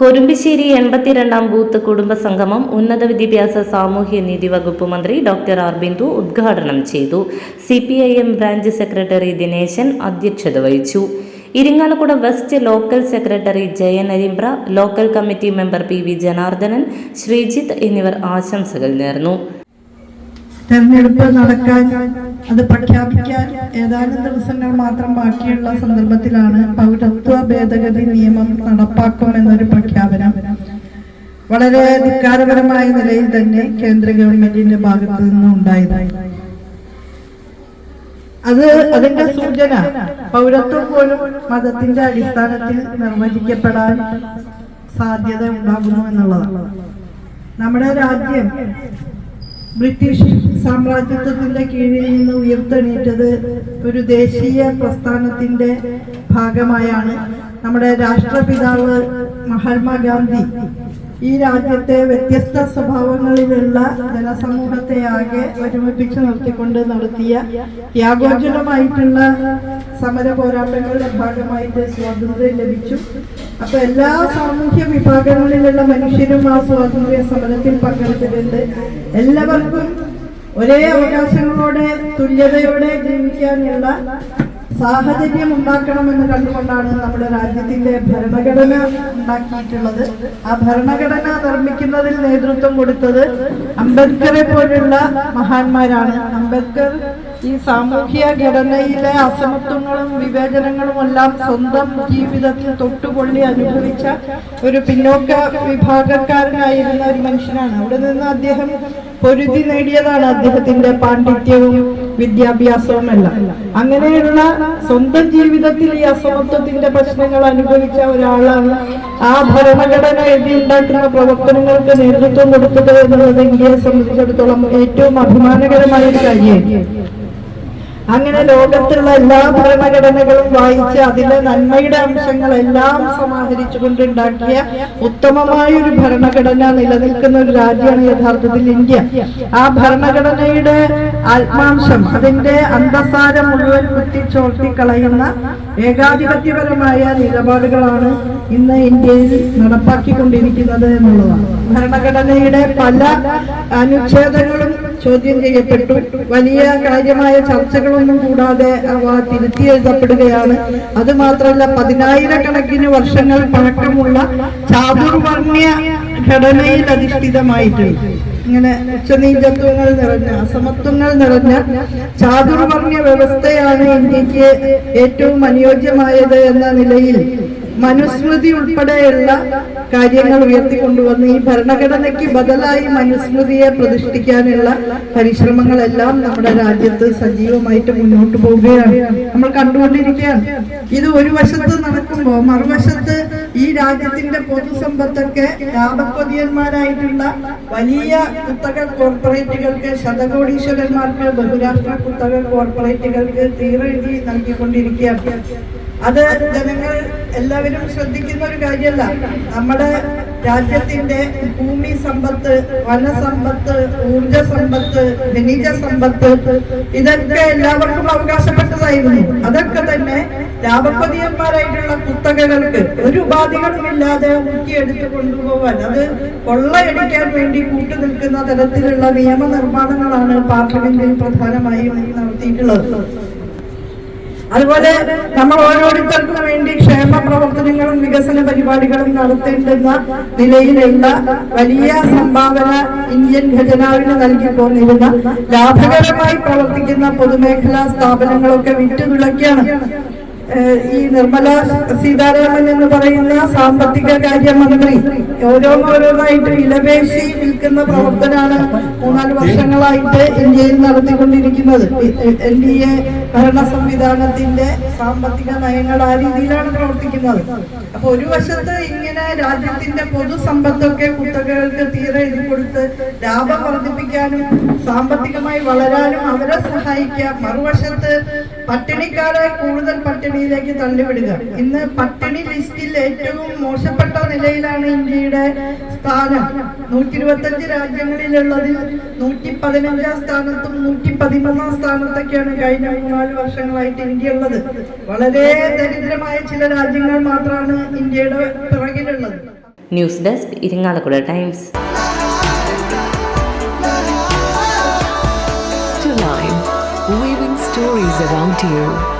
Korumbissery എൺപത്തിരണ്ടാം booth കുടുംബ സംഗമം ഉന്നത വിദ്യാഭ്യാസ സാമൂഹ്യ നീതി വകുപ്പ് മന്ത്രി ഡോക്ടർ ആർ ബിന്ദു ഉദ്ഘാടനം ചെയ്തു. C P I M branch secretary Dineshan അധ്യക്ഷത വഹിച്ചു. Irinjalakuda west local secretary Jayan Arimbra local committee member P V Janardhanan Sreejith എന്നിവർ ആശംസകൾ നേർന്നു. തെരഞ്ഞെടുപ്പ് നടക്കാൻ അത് പ്രഖ്യാപിക്കാൻ ഏതാനും ദിവസങ്ങൾ മാത്രം ബാക്കിയുള്ള സന്ദർഭത്തിലാണ് പൗരത്വ ഭേദഗതി നിയമം നടപ്പാക്കുമെന്നൊരു പ്രഖ്യാപനം വളരെ ധിക്കാരപരമായ നിലയിൽ തന്നെ കേന്ദ്ര ഗവൺമെന്റിന്റെ ഭാഗത്തു നിന്നും ഉണ്ടായതായി അത് അതിന്റെ സൂചന പൗരത്വം പോലും മതത്തിന്റെ അടിസ്ഥാനത്തിൽ നിർവചിക്കപ്പെടാൻ സാധ്യത ഉണ്ടാകുന്നു എന്നുള്ളതാണ്. നമ്മുടെ രാജ്യം ബ്രിട്ടീഷ് സാമ്രാജ്യത്വത്തിന്റെ കീഴിൽ നിന്ന് ഉയർത്തെണീറ്റത് ഒരു ദേശീയ പ്രസ്ഥാനത്തിന്റെ ഭാഗമായാണ് നമ്മുടെ രാഷ്ട്രപിതാവ് മഹാത്മാഗാന്ധി ഈ രാജ്യത്തെ വ്യത്യസ്ത സ്വഭാവങ്ങളിലുള്ള ജനസമൂഹത്തെ ആകെ ഒരുമിപ്പിച്ച് നിർത്തിക്കൊണ്ട് നടത്തിയ ത്യാഗോജ്വലമായിട്ടുള്ള സമര പോരാട്ടങ്ങളുടെ ഭാഗമായിട്ട് സ്വാതന്ത്ര്യം ലഭിച്ചു. അപ്പൊ എല്ലാ സാമൂഹ്യ വിഭാഗങ്ങളിലുള്ള മനുഷ്യരും ആ സ്വാതന്ത്ര്യ സമരത്തിൽ പങ്കെടുത്തിട്ടുണ്ട്. എല്ലാവർക്കും ഒരേ അവകാശങ്ങളോടെ തുല്യതയോടെ ജീവിക്കാനുള്ള സാഹചര്യം ഉണ്ടാക്കണമെന്ന് കണ്ടുകൊണ്ടാണ് നമ്മുടെ രാജ്യത്തിന്റെ ഭരണഘടന ഉണ്ടാക്കിയിട്ടുള്ളത്. ആ ഭരണഘടന നിർമ്മിക്കുന്നതിൽ നേതൃത്വം കൊടുത്തത് അംബേദ്കറെ പോലുള്ള മഹാന്മാരാണ്. അംബേദ്കർ ഈ സാമൂഹ്യ ഘടനയിലെ അസമത്വങ്ങളും വിവേചനങ്ങളും എല്ലാം സ്വന്തം ജീവിതത്തിൽ തൊട്ടുകൊള്ളി അനുഭവിച്ച ഒരു പിന്നോക്ക വിഭാഗക്കാരനായിരുന്ന ഒരു മനുഷ്യനാണ്. അവിടെ നിന്ന് അദ്ദേഹം പൊരുതി നേടിയതാണ് അദ്ദേഹത്തിന്റെ പാണ്ഡിത്യവും വിദ്യാഭ്യാസവും എല്ലാം. അങ്ങനെയുള്ള സ്വന്തം ജീവിതത്തിൽ ഈ അസമത്വത്തിന്റെ പ്രശ്നങ്ങൾ അനുഭവിച്ച ഒരാളാണ് ആ ഭരണഘടന എഴുതി ഉണ്ടാക്കുന്ന പ്രവർത്തനങ്ങൾക്ക് നേതൃത്വം കൊടുത്തത് എന്നുള്ളത് ഇന്ത്യയെ സംബന്ധിച്ചിടത്തോളം ഏറ്റവും അഭിമാനകരമായ ഒരു കാര്യമാണ് അങ്ങനെ ലോകത്തിലുള്ള എല്ലാ ഭരണഘടനകളും വായിച്ച് അതിലെ നന്മയുടെ അംശങ്ങളെല്ലാം സമാഹരിച്ചുകൊണ്ടുണ്ടാക്കിയ ഉത്തമമായ ഒരു ഭരണഘടന നിലനിൽക്കുന്ന ഒരു രാജ്യമാണ് യഥാർത്ഥത്തിൽ ഇന്ത്യ. ആ ഭരണഘടനയുടെ ആത്മാംശം അതിന്റെ അന്തസാരം മുഴുവൻ കുത്തിച്ചോർത്തി കളയുന്ന ഏകാധിപത്യപരമായ നിലപാടുകളാണ് ഇന്ന് ഇന്ത്യയിൽ നടപ്പാക്കിക്കൊണ്ടിരിക്കുന്നത് എന്നുള്ളതാണ്. ഭരണഘടനയുടെ പല അനുച്ഛേദങ്ങളും ചോദ്യം ചെയ്യപ്പെട്ടു. വലിയ കാര്യമായ ചർച്ചകളൊന്നും കൂടാതെ അവ തിരുത്തി എഴുതപ്പെടുകയാണ്. അത് മാത്രമല്ല പതിനായിരക്കണക്കിന് വർഷങ്ങൾ പഴക്കമുള്ള ചാതുർവർണ്യ ഘടനയിൽ അധിഷ്ഠിതമായിട്ടുണ്ട് ഇങ്ങനെ ഉച്ചനീചത്വങ്ങൾ നിറഞ്ഞ അസമത്വങ്ങൾ നിറഞ്ഞ ചാതുർവർണ്യ വ്യവസ്ഥയാണ് ഇന്ത്യയ്ക്ക് ഏറ്റവും അനുയോജ്യമായത് എന്ന നിലയിൽ മനുസ്മൃതി ഉൾപ്പെടെയുള്ള കാര്യങ്ങൾ ഉയർത്തിക്കൊണ്ടുവന്ന് ഈ ഭരണഘടനയ്ക്ക് ബദലായി മനുസ്മൃതിയെ പ്രതിഷ്ഠിക്കാനുള്ള പരിശ്രമങ്ങളെല്ലാം നമ്മുടെ രാജ്യത്ത് സജീവമായിട്ട് മുന്നോട്ട് പോവുകയാണ്. നമ്മൾ കണ്ടുകൊണ്ടിരിക്കുകയാണ്. ഇത് ഒരു വശത്ത് നടക്കുമ്പോൾ മറുവശത്ത് ഈ രാജ്യത്തിന്റെ പൊതുസമ്പത്തൊക്കെ ലാഭക്കൊതിയന്മാരായിട്ടുള്ള വലിയ കുത്തക കോർപ്പറേറ്റുകൾക്ക് ശതകോടീശ്വരന്മാർക്ക് ബഹുരാഷ്ട്ര കുത്തക കോർപ്പറേറ്റുകൾക്ക് തീരെഴുതി നൽകിക്കൊണ്ടിരിക്കുകയാണ്. അത് ജനങ്ങൾ എല്ലാവരും ശ്രദ്ധിക്കുന്ന ഒരു കാര്യമല്ല. നമ്മുടെ രാജ്യത്തിന്റെ ഭൂമി സമ്പത്ത് വനസമ്പത്ത് ഊർജ സമ്പത്ത് ഖനിജ സമ്പത്ത് ഇതൊക്കെ എല്ലാവർക്കും അവകാശപ്പെട്ടതായിരുന്നു. അതൊക്കെ തന്നെ ലാഭപതിയന്മാരായിട്ടുള്ള കുത്തകകൾക്ക് ഒരു ഉപാധികളുമില്ലാതെ എടുത്തു കൊണ്ടുപോകാൻ അത് കൊള്ളയടിക്കാൻ വേണ്ടി കൂട്ടു നിൽക്കുന്ന തരത്തിലുള്ള നിയമനിർമ്മാണങ്ങളാണ് പാർലമെന്റിൽ പ്രധാനമായും നടത്തിയിട്ടുള്ളത്. അതുപോലെ നമ്മൾ ഓരോരുത്തർക്കും വേണ്ടി ക്ഷേമ പ്രവർത്തനങ്ങളും വികസന പരിപാടികളും നടത്തേണ്ടുന്ന നിലയിലുള്ള വലിയ സംഭാവന ഇന്ത്യൻ ഖജനാവിന് നൽകി പോന്നിരുന്ന ലാഭകരമായി പ്രവർത്തിക്കുന്ന പൊതുമേഖലാ സ്ഥാപനങ്ങളൊക്കെ വിട്ടുതുളയ്ക്കാണ് ഏഹ് ഈ നിർമ്മല സീതാരാമൻ എന്ന് പറയുന്ന സാമ്പത്തിക കാര്യമന്ത്രി ഓരോന്നോരോന്നായിട്ട് ഇലവേശി നിൽക്കുന്ന പ്രവർത്തനമാണ് മൂന്നാൽ വർഷങ്ങളായിട്ട് ഇന്ത്യയിൽ നടത്തിക്കൊണ്ടിരിക്കുന്നത്. എൻ ഡി എ ഭരണ സംവിധാനത്തിന്റെ സാമ്പത്തിക നയങ്ങൾ ആ രീതിയിലാണ് പ്രവർത്തിക്കുന്നത്. അപ്പൊ ഒരു വശത്ത് ഇങ്ങനെ രാജ്യത്തിന്റെ പൊതുസമ്പത്തൊക്കെ കുത്തകകൾക്ക് തീരെ ഇത് കൊടുത്ത് ലാഭം വർദ്ധിപ്പിക്കാനും സാമ്പത്തികമായി വളരാനും അവരെ സഹായിക്കാം. മറുവശത്ത് പട്ടിണിക്കാരെ കൂടുതൽ പട്ടിണിയിലേക്ക് തള്ളിവിടുക. ഇന്ന് പട്ടിണി ലിസ്റ്റിൽ ഏറ്റവും മോശപ്പെട്ട നിലയിലാണ് ഇന്ത്യയുടെ സ്ഥാനം. നൂറ്റി ഇരുപത്തഞ്ച് രാജ്യങ്ങളിലുള്ളതിൽ നൂറ്റി പതിനഞ്ചാം സ്ഥാനത്തും നൂറ്റി പതിമൂന്നാം സ്ഥാനത്തൊക്കെയാണ് കഴിഞ്ഞ മൂന്നാൽ വർഷങ്ങളായിട്ട് ഇന്ത്യ ഉള്ളത് വളരെ ദരിദ്രമായ ചില രാജ്യങ്ങൾ മാത്രമാണ് ഇന്ത്യയുടെ പിറകിലുള്ളത്. News desk Irinjalakuda times. Stories around you.